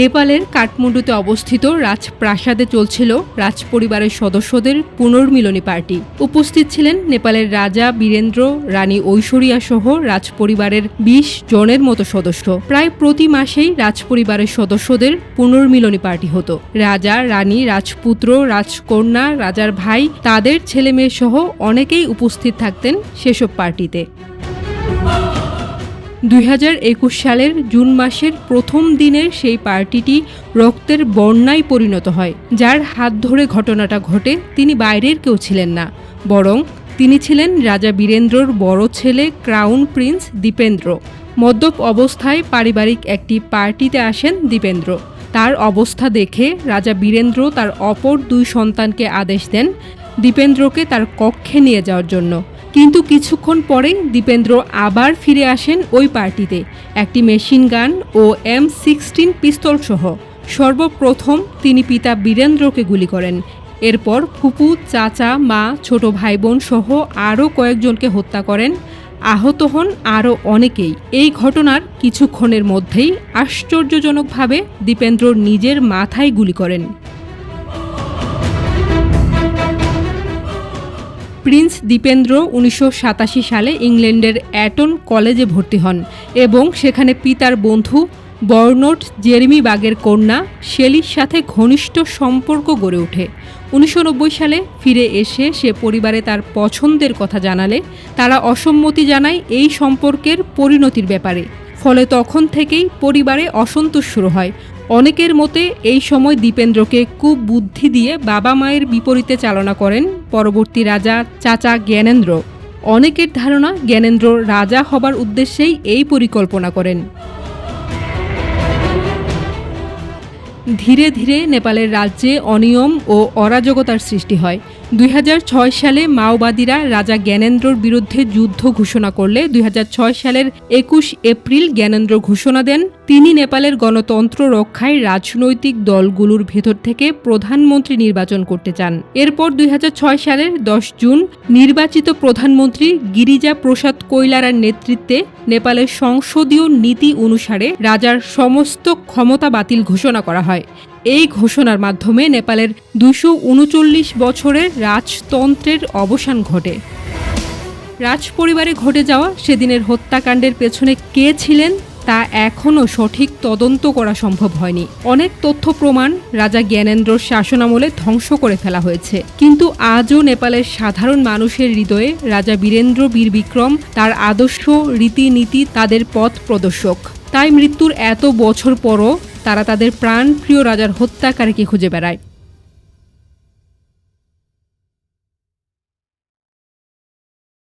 নেপালের কাঠমান্ডুতে অবস্থিত রাজপ্রাসাদে চলছিল রাজপরিবারের সদস্যদের পুনর্মিলনী পার্টি। উপস্থিত ছিলেন নেপালের রাজা বীরেন্দ্র রানী ঐশ্বরিয়া সহ রাজপরিবারের বিশ জনের মতো সদস্য। প্রায় প্রতি মাসেই রাজপরিবারের সদস্যদের পুনর্মিলনী পার্টি হতো। রাজা রানী রাজপুত্র, রাজকন্যা, রাজার ভাই, তাদের ছেলে মেয়ে সহ অনেকেই উপস্থিত থাকতেন সেসব পার্টিতে। দুই হাজার একুশ সালের জুন মাসের প্রথম দিনের সেই পার্টিটি রক্তের বন্যায় পরিণত হয়, যার হাত ধরে ঘটনাটা ঘটে তিনি বাইরের কেউ ছিলেন না, বরং তিনি ছিলেন রাজা বীরেন্দ্রর বড় ছেলে ক্রাউন প্রিন্স দীপেন্দ্র। মদ্যপ অবস্থায় পারিবারিক একটি পার্টিতে আসেন দীপেন্দ্র। তার অবস্থা দেখে রাজা বীরেন্দ্র তার অপর দুই সন্তানকে আদেশ দেন দীপেন্দ্রকে তার কক্ষে নিয়ে যাওয়ার জন্য। কিন্তু কিছুক্ষণ পরেই দীপেন্দ্র আবার ফিরে আসেন ওই পার্টিতে। একটি মেশিন গান ও এম সিক্সটিন পিস্তল সহ সর্বপ্রথম তিনি পিতা বীরেন্দ্রকে গুলি করেন। এরপর ফুপু, চাচা, মা, ছোট ভাই বোন সহ আরও কয়েকজনকে হত্যা করেন। আহত হন আরও অনেকেই। এই ঘটনার কিছুক্ষণের মধ্যেই আশ্চর্যজনকভাবে দীপেন্দ্র নিজের মাথায় গুলি করেন। প্রিন্স দীপেন্দ্র উনিশশো সাতাশি সালে ইংল্যান্ডের অ্যাটন কলেজে ভর্তি হন এবং সেখানে পিতার বন্ধু বর্নট জেরেমি বাগের কন্যা শেলির সাথে ঘনিষ্ঠ সম্পর্ক গড়ে ওঠে। উনিশশো নব্বই সালে ফিরে এসে সে পরিবারে তার পছন্দের কথা জানালে, তারা অসম্মতি জানায় এই সম্পর্কের পরিণতির ব্যাপারে। ফলে তখন থেকেই পরিবারে অসন্তোষ শুরু হয়। অনেকের মতে এই সময় দীপেন্দ্রকে কুবুদ্ধি দিয়ে বাবা মায়ের বিপরীতে চালনা করেন পরবর্তী রাজা চাচা জ্ঞানেন্দ্র। অনেকের ধারণা জ্ঞানেন্দ্র রাজা হবার উদ্দেশ্যেই এই পরিকল্পনা করেন। ধীরে ধীরে নেপালের রাজ্যে অনিয়ম ও অরাজকতার সৃষ্টি হয়। দুই হাজার ছয় সালে মাওবাদীরা রাজা জ্ঞানেন্দ্রর বিরুদ্ধে যুদ্ধ ঘোষণা করলে দুই হাজার ছয় সালের একুশ এপ্রিল জ্ঞানেন্দ্র ঘোষণা দেন, তিনি নেপালের গণতন্ত্র রক্ষায় রাজনৈতিক দলগুলোর ভেতর থেকে প্রধানমন্ত্রী নির্বাচন করতে চান। এরপর দুই হাজার ছয় সালের দশ জুন নির্বাচিত প্রধানমন্ত্রী গিরিজা প্রসাদ কৈলারার নেতৃত্বে নেপালের সংসদীয় নীতি অনুসারে রাজার সমস্ত ক্ষমতা বাতিল ঘোষণা করা হয়। এই ঘোষণার মাধ্যমে নেপালের দুশো উনচল্লিশ বছরের রাজতন্ত্রের অবসান ঘটে। রাজপরিবারে ঘটে যাওয়া সেদিনের হত্যাকাণ্ডের পেছনে কে ছিলেন তা এখনও সঠিক তদন্ত করা সম্ভব হয়নি। অনেক তথ্য প্রমাণ রাজা জ্ঞানেন্দ্রর শাসনামলে ধ্বংস করে ফেলা হয়েছে। কিন্তু আজও নেপালের সাধারণ মানুষের হৃদয়ে রাজা বীরেন্দ্র বীর বিক্রম তার আদর্শ রীতিনীতি তাদের পথ প্রদর্শক। তাই মৃত্যুর এত বছর পরও তারা তাদের প্রাণ প্রিয় রাজার হত্যাকারীকে খুঁজে বেড়ায়।